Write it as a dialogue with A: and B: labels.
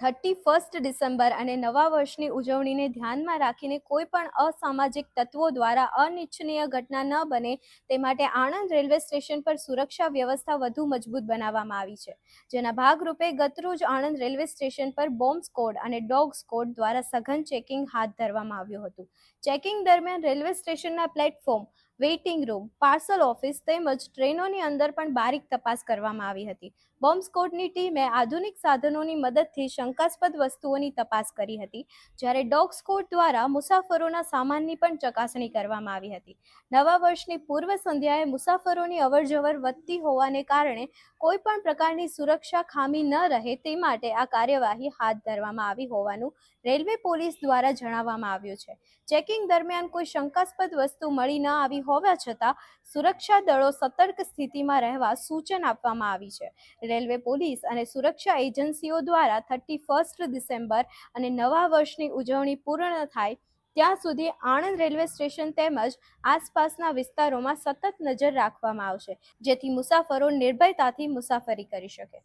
A: Thirty first December અને નવા વર્ષની ઉજવણીને ધ્યાનમાં રાખીને કોઈ પણ અસામાજિક તત્વો દ્વારા અનિચ્છનીય ઘટના ન બને તે માટે આણંદ રેલવે સ્ટેશન પર સુરક્ષા વ્યવસ્થા વધુ મજબૂત બનાવવામાં આવી છે. જેના ભાગરૂપે ગતરોજ આણંદ રેલવે સ્ટેશન પર બોમ્બ સ્કોડ અને ડોગ સ્કોડ દ્વારા સઘન ચેકિંગ હાથ ધરવામાં આવ્યું હતું. ચેકિંગ દરમિયાન રેલવે સ્ટેશનના platform waiting room, parcel office તેમજ ટ્રેનોની અંદર પણ બારીક તપાસ કરવામાં આવી હતી. બોમ્બ સ્કોડની ટીમે આધુનિક સાધનોની મદદથી શંકાસ્પદ વસ્તુઓની તપાસ કરી હતી, જ્યારે ડોગ સ્કોડ દ્વારા મુસાફરોના સામાનની પણ ચકાસણી કરવામાં આવી હતી. નવા વર્ષની પૂર્વ સંધ્યાએ મુસાફરોની અવરજવર વધતી હોવાને કારણે કોઈ પણ પ્રકારની સુરક્ષા ખામી ન રહે તે માટે આ કાર્યવાહી હાથ ધરવામાં આવી હોવાનું રેલવે પોલીસ દ્વારા જણાવવામાં આવ્યું છે. ચેકિંગ દરમિયાન કોઈ શંકાસ્પદ વસ્તુ મળી ન આવી હોવા છતાં સુરક્ષા દળો સતર્ક સ્થિતિમાં રહેવા સૂચન આપવામાં આવી છે. રેલવે પોલીસ અને સુરક્ષા એજન્સીઓ દ્વારા થર્ટી ફર્સ્ટ ડિસેમ્બર અને નવા વર્ષની ઉજવણી પૂર્ણ થાય ત્યાં સુધી આણંદ રેલવે સ્ટેશન તેમજ આસપાસના વિસ્તારોમાં સતત નજર રાખવામાં આવશે, જેથી મુસાફરો નિર્ભયતાથી મુસાફરી કરી શકે.